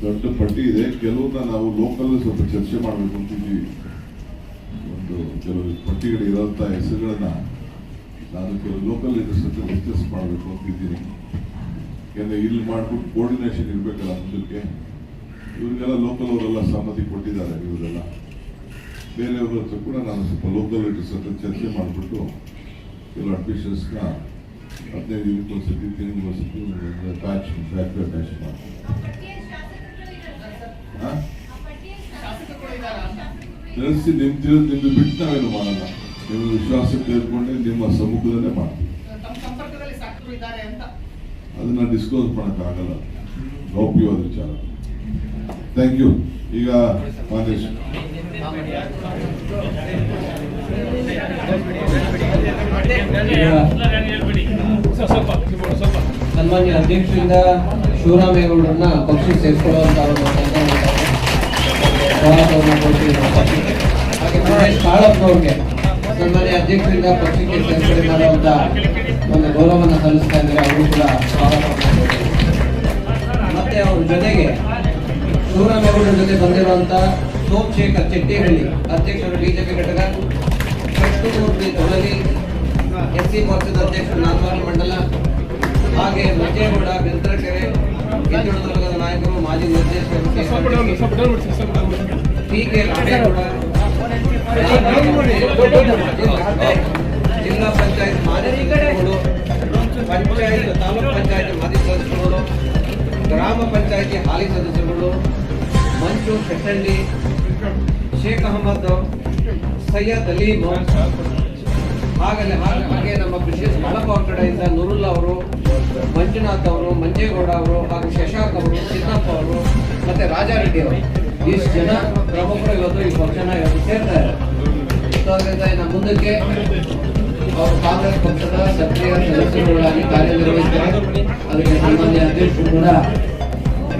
ದೊಡ್ಡ ಪಟ್ಟಿ ಇದೆ ಕೆಲವನ್ನ ನಾವು ಲೋಕಲ್ ಸ್ವಲ್ಪ ಚರ್ಚೆ ಮಾಡಬೇಕು ಅಂತಿದ್ದೀವಿ ಒಂದು ಕೆಲವು ಪಟ್ಟಿಗಳು ಇರೋಂಥ ಹೆಸರುಗಳನ್ನ ನಾನು ಕೆಲವು ಲೋಕಲ್ ಲೀಡರ್ಸ್ ಜೊತೆ ಡಿಸ್ಕಸ್ ಮಾಡಬೇಕು ಅಂತಿದ್ದೀನಿ ಯಾಕಂದರೆ ಇಲ್ಲಿ ಮಾಡ್ಬಿಟ್ಟು ಕೋರ್ಡಿನೇಷನ್ ಇರಬೇಕಲ್ಲ ಮುಂದಕ್ಕೆ ಇವ್ರಿಗೆಲ್ಲ ಲೋಕಲ್ ಅವರೆಲ್ಲ ಸಮ್ಮತಿ ಕೊಟ್ಟಿದ್ದಾರೆ ಇವರೆಲ್ಲ ಬೇರೆಯವ್ರ ಹತ್ರ ಕೂಡ ನಾನು ಸ್ವಲ್ಪ ಲೋಕಲ್ ಲೀಡರ್ಸ್ ಹತ್ರ ಚರ್ಚೆ ಮಾಡಿಬಿಟ್ಟು ಕೆಲವು ಅಡ್ಮಿಷನ್ಸ್ನ ಹದಿನೈದು ದಿನಕ್ಕೆ ಒಂದ್ಸತಿ ತಿಂಗಳಿಗೆ ಒಂದ್ಸತಿ ಅಟ್ಯಾಚ್ ಬ್ಯಾಕ್ ಅಟ್ಯಾಚ್ ಮಾಡ್ತೀನಿ ತಿಳಿಸಿ ನಿಮ್ ತಿಳಿದು ನಿಮ್ದು ಬಿಟ್ಟು ನಾವೇನು ಮಾಡಲ್ಲ. ನಿಮ್ಮ ವಿಶ್ವಾಸ ಕೇಳ್ಕೊಂಡೆ ನಿಮ್ಮ ಸಮ್ಮುಖದಲ್ಲೇ ಮಾಡ್ತೀವಿ. ತಮ್ಮ ಸಂಪರ್ಕದಲ್ಲಿ ಶಾಸಕರು ಇದ್ದಾರೆ ಅಂತ. ಅದನ್ನ ಡಿಸ್ಕ್ಲೋಸ್ ಮಾಡೋಕ್ಕಾಗಲ್ಲ. ಗೌಪ್ಯವಾದ ವಿಚಾರ. ಥ್ಯಾಂಕ್ ಯು ಈಗ ಮಾದೇಶ್. ಸನ್ಮಾನ್ಯ ಅಧ್ಯಕ್ಷರಿಂದ ಶಿವರಾಮೇಗೌಡರನ್ನ ಪಕ್ಷ ಸೇರಿಕೊಳ್ಳುವಂತ ಸ್ವಾಗತವನ್ನು ಕೊಡ್ತೀವಿ ಪಕ್ಷಕ್ಕೆ. ಹಾಗೆ ಮಹೇಶ್ ಕಾಳಪ್ಪನವ್ರಿಗೆ ಸನ್ಮಾನ್ಯ ಅಧ್ಯಕ್ಷರಿಂದ ಪಕ್ಷಕ್ಕೆ ಒಂದು ಗೌರವವನ್ನು ಸಲ್ಲಿಸ್ತಾ ಇದ್ದಾರೆ ಅವರು ಕೂಡ. ಮತ್ತೆ ಅವ್ರ ಜೊತೆಗೆ ಶಿವರಾಮೇಗೌಡರ ಜೊತೆ ಬಂದಿರುವಂಥ ಸೋಮಶೇಖರ್ ಚೆಟ್ಟಿಹಳ್ಳಿ, ಅಧ್ಯಕ್ಷರು ಬಿಜೆಪಿ ಘಟಕ ಕೃಷ್ಣಮೂರ್ತಿ ತೊಳಲಿ ಎಸ್ ಸಿ ಪಕ್ಷದ ಅಧ್ಯಕ್ಷರು ನಾಲ್ವಾರಿ ಮಂಡಲ, ಹಾಗೆ ಮಂಜೇಗೌಡ ಬೆಂತ್ರಕೆರೆ ಹಿಂದುಳಿದ ನಾಯಕರು ಮಾಜಿ ನಿರ್ದೇಶಕರು ಪಿ ಕೆ ರಾಮೇಗೌಡ ಜಿಲ್ಲಾ ಪಂಚಾಯತ್ ಮಾಜಿ ಸದಸ್ಯರುಗಳು ಪಂಚಾಯತ್ ತಾಲೂಕು ಪಂಚಾಯತ್ ಮಾಜಿ ಸದಸ್ಯರುಗಳು ಗ್ರಾಮ ಪಂಚಾಯತಿ ಹಾಲಿ ಸದಸ್ಯರುಗಳು ಮಂಜು ಶೆಟ್ಟಳ್ಳಿ ಶೇಖ್ ಅಹಮದ್ ಸೈಯದ್ ಅಲೀಮ್ ಹಾಗಲೇ ಹಾಗೆ ನಮ್ಮ ಮಳಪ ಅವ್ರ ಕಡೆಯಿಂದ ನೂರುಲ್ಲಾ ಅವರು ಮಂಜುನಾಥ್ ಅವರು, ಮಂಜೇಗೌಡ ಅವರು ಹಾಗೂ ಶಶಾಂಕ್ ಅವರು, ಸಿದ್ದಪ್ಪ ಅವರು ಮತ್ತೆ ರಾಜಾರೆಡ್ಡಿ ಅವರು. ಇಷ್ಟು ಜನ ಪ್ರಮುಖರು ಇವತ್ತು ಈ ಪಕ್ಷನ ಇವತ್ತು ಸೇರ್ತಾರೆ ಸೊ ಇನ್ನು ಮುಂದಕ್ಕೆ ಅವರು ಕಾಂಗ್ರೆಸ್ ಪಕ್ಷದ ಸಕ್ರಿಯ ಸದಸ್ಯರುಗಳಾಗಿ ಕಾರ್ಯನಿರ್ವಹಿಸ್ತಾರೆ ಅದಕ್ಕೆ ಸಾಮಾನ್ಯ ಅಧ್ಯಕ್ಷರು ಕೂಡ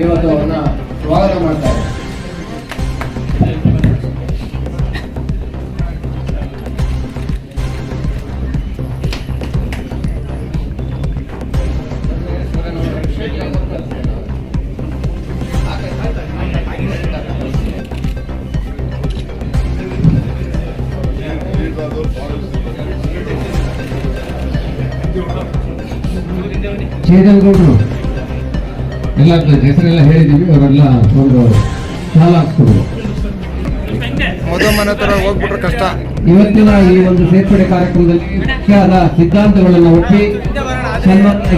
ಇವತ್ತು ಅವ್ರನ್ನ ಸ್ವಾಗತ ಮಾಡ್ತಾರೆ ಚೇತನ್ ಗೌಡ್ರು ಎಲ್ಲ ಹೆಸರೆಲ್ಲ ಹೇಳಿದೀವಿ ಅವರೆಲ್ಲ ಒಂದು ಸಾಲ ಕಷ್ಟ ಇವತ್ತಿನ ಈ ಒಂದು ಸೇರ್ಪಡೆ ಕಾರ್ಯಕ್ರಮದಲ್ಲಿ ಮುಖ್ಯವಾದ ಸಿದ್ಧಾಂತಗಳನ್ನು ಒಪ್ಪಿ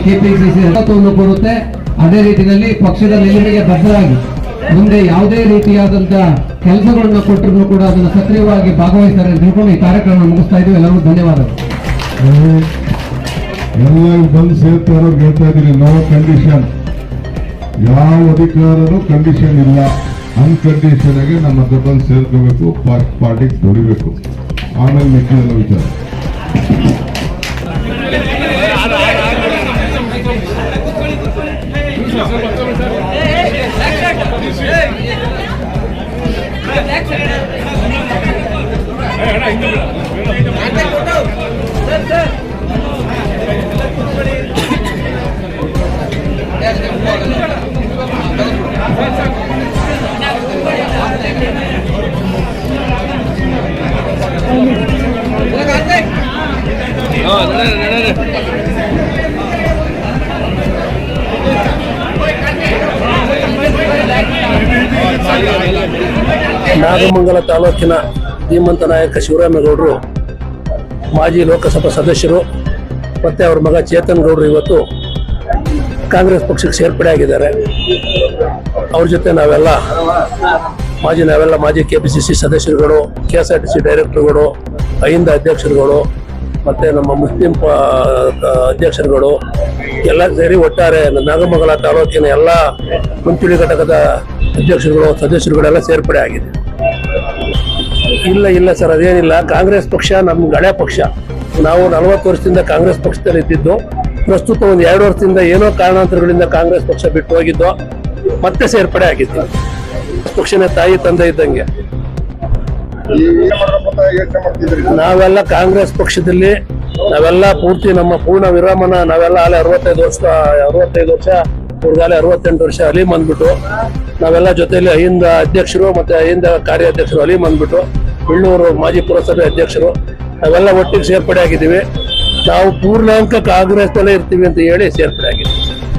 ಕೆಪಿಸಿಸಿ ಮಹತ್ವವನ್ನು ಕೊಡುತ್ತೆ ಅದೇ ರೀತಿಯಲ್ಲಿ ಪಕ್ಷದ ನಿಲುವಿಗೆ ಬದ್ಧರಾಗಿ ಮುಂದೆ ಯಾವುದೇ ರೀತಿಯಾದಂತಹ ಕೆಲಸಗಳನ್ನು ಕೊಟ್ಟರು ಕೂಡ ಅದನ್ನು ಸಕ್ರಿಯವಾಗಿ ಭಾಗವಹಿಸ್ತಾರೆ ಅಂತ ತಿಳ್ಕೊಂಡು ಈ ಕಾರ್ಯಕ್ರಮ ಮುಗಿಸ್ತಾ ಇದ್ದೀವಿ. ಎಲ್ಲರಿಗೂ ಧನ್ಯವಾದಗಳು. ಎಲ್ಲ ಬಂದು ಸೇರ್ತಾ ಇರೋರು ಹೇಳ್ತಾ ಇದ್ದೀನಿ. ನೋ ಕಂಡೀಷನ್ ಯಾವ ಅಧಿಕಾರನೂ ಕಂಡೀಷನ್ ಇಲ್ಲ. ಅನ್ಕಂಡೀಷನ್ ಆಗಿ ನಮ್ಮ ಹತ್ರ ಬಂದು ಸೇರ್ಕೋಬೇಕು. ಪಾರ್ಟಿಗೆ ದುಡಿಬೇಕು. ಆಮೇಲೆ ಮಿಕ್ಕಿದೆಲ್ಲ ವಿಚಾರ ನಾಗಮಂಗಲ ತಾಲೂಕಿನ ಧೀಮಂತ ನಾಯಕ ಶಿವರಾಮೇಗೌಡರು, ಮಾಜಿ ಲೋಕಸಭಾ ಸದಸ್ಯರು ಮತ್ತೆ ಅವ್ರ ಮಗ ಚೇತನ್ ಗೌಡರು ಇವತ್ತು ಕಾಂಗ್ರೆಸ್ ಪಕ್ಷಕ್ಕೆ ಸೇರ್ಪಡೆ ಆಗಿದ್ದಾರೆ. ಅವ್ರ ಜೊತೆ ನಾವೆಲ್ಲ ಮಾಜಿ ನಾವೆಲ್ಲ ಮಾಜಿ ಕೆ ಪಿ ಸಿ ಸಿ ಸದಸ್ಯರುಗಳು K S R T C ಡೈರೆಕ್ಟರ್ಗಳು Ahinda ಅಧ್ಯಕ್ಷರುಗಳು ಮತ್ತೆ ನಮ್ಮ ಮುಸ್ಲಿಂ ಅಧ್ಯಕ್ಷರುಗಳು ಎಲ್ಲ ಸೇರಿ ಒಟ್ಟಾರೆ ನಾಗಮಂಗಲ ತಾಲೂಕಿನ ಎಲ್ಲ ಮುಂಚೂಣಿ ಘಟಕದ ಅಧ್ಯಕ್ಷರುಗಳು, ಸದಸ್ಯರುಗಳೆಲ್ಲ ಸೇರ್ಪಡೆ ಆಗಿದೆ. ಇಲ್ಲ ಇಲ್ಲ ಸರ್, ಅದೇನಿಲ್ಲ. ಕಾಂಗ್ರೆಸ್ ಪಕ್ಷ ನಮ್ಮ ಗಳೆ ಪಕ್ಷ. ನಾವು ನಲವತ್ತು ವರ್ಷದಿಂದ ಕಾಂಗ್ರೆಸ್ ಪಕ್ಷದಲ್ಲಿ ಇದ್ದಿದ್ದು, ಪ್ರಸ್ತುತ ಒಂದು ಎರಡು ವರ್ಷದಿಂದ ಏನೋ ಕಾರಣಾಂತರಗಳಿಂದ ಕಾಂಗ್ರೆಸ್ ಪಕ್ಷ ಬಿಟ್ಟು ಹೋಗಿದ್ದು, ಮತ್ತೆ ಸೇರ್ಪಡೆ ಆಗಿದ್ದು ಪಕ್ಷನೇ ತಾಯಿ, ತಂದೆ ಇದ್ದಂಗೆ. ನಾವೆಲ್ಲ ಕಾಂಗ್ರೆಸ್ ಪಕ್ಷದಲ್ಲಿ ನಾವೆಲ್ಲ ಪೂರ್ತಿ ನಮ್ಮ ಪೂರ್ಣ ವಿರಾಮನ ನಾವೆಲ್ಲ ಅಲ್ಲಿ ಅರವತ್ತೈದು ವರ್ಷ ಅರವತ್ತೈದು ವರ್ಷ ಹುಡುಗಾಲೆ ಅರವತ್ತೆಂಟು ವರ್ಷ ಅಲಿ ಬಂದ್ಬಿಟ್ಟು, ನಾವೆಲ್ಲ ಜೊತೆಯಲ್ಲಿ ಅಹಿಂದ ಅಧ್ಯಕ್ಷರು ಮತ್ತೆ ಅಹಿಂದ ಕಾರ್ಯಾಧ್ಯಕ್ಷರು ಅಲಿ ಬಂದ್ಬಿಟ್ಟು ಬೆಳ್ಳೂರು ಮಾಜಿ ಪುರಸಭೆ ಅಧ್ಯಕ್ಷರು, ನಾವೆಲ್ಲ ಒಟ್ಟಿಗೆ ಸೇರ್ಪಡೆ ಆಗಿದ್ದೀವಿ. ನಾವು ಪೂರ್ಣಾಂಕ ಕಾಂಗ್ರೆಸ್ನಲ್ಲೇ ಇರ್ತೀವಿ ಅಂತ ಹೇಳಿ ಸೇರ್ಪಡೆ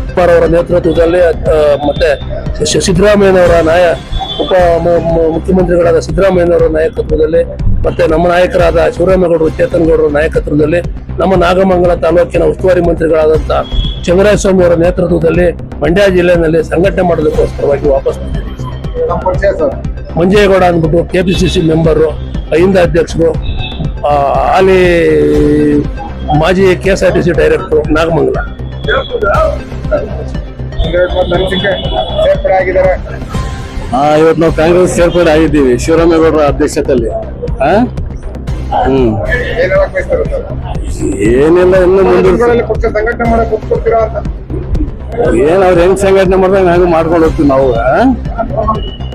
ಕುಮಾರ್ ಅವರ ನೇತೃತ್ವದಲ್ಲಿ ಮತ್ತೆ ಸಿದ್ದರಾಮಯ್ಯನವರ ನಾಯ ಉಪ ಮುಖ್ಯಮಂತ್ರಿಗಳಾದ ಸಿದ್ದರಾಮಯ್ಯನವರ ನಾಯಕತ್ವದಲ್ಲಿ, ಮತ್ತೆ ನಮ್ಮ ನಾಯಕರಾದ ಶಿವರಾಮೇಗೌಡರು ಚೇತನ್ ಗೌಡರ ನಾಯಕತ್ವದಲ್ಲಿ, ನಮ್ಮ ನಾಗಮಂಗಲ ತಾಲೂಕಿನ ಉಸ್ತುವಾರಿ ಮಂತ್ರಿಗಳಾದಂಥ ಚಂದ್ರಸ್ವಾಮಿ ಅವರ ನೇತೃತ್ವದಲ್ಲಿ ಮಂಡ್ಯ ಜಿಲ್ಲೆಯಲ್ಲಿ ಸಂಘಟನೆ ಮಾಡೋದಕ್ಕೋಸ್ಕರವಾಗಿ ವಾಪಸ್ ಮಂಜೇಗೌಡ ಅಂದ್ಬಿಟ್ಟು K P C C member Ahinda ಅಧ್ಯಕ್ಷರು ಅಲ್ಲಿ ಮಾಜಿ K S R T C director Nagamangala ಹಾ ಇವತ್ತು ನಾವು ಕಾಂಗ್ರೆಸ್ ಸೇರ್ಪಡೆ ಆಗಿದ್ದೀವಿ. ಶಿವರಾಮೇಗೌಡರ ಅಧ್ಯಕ್ಷತೆಯಲ್ಲಿ. ಹ್ಮ್. ಏನಿಲ್ಲ ಇನ್ನು ಮುಂದೆ ಏನ್ ಅವ್ರು ಹೆಂಗ್ ಸಂಘಟನೆ ಮಾಡ್ದಂಗ ಹಂಗ ಮಾಡ್ಕೊಂಡು ಹೋಗ್ತೀವಿ ನಾವು?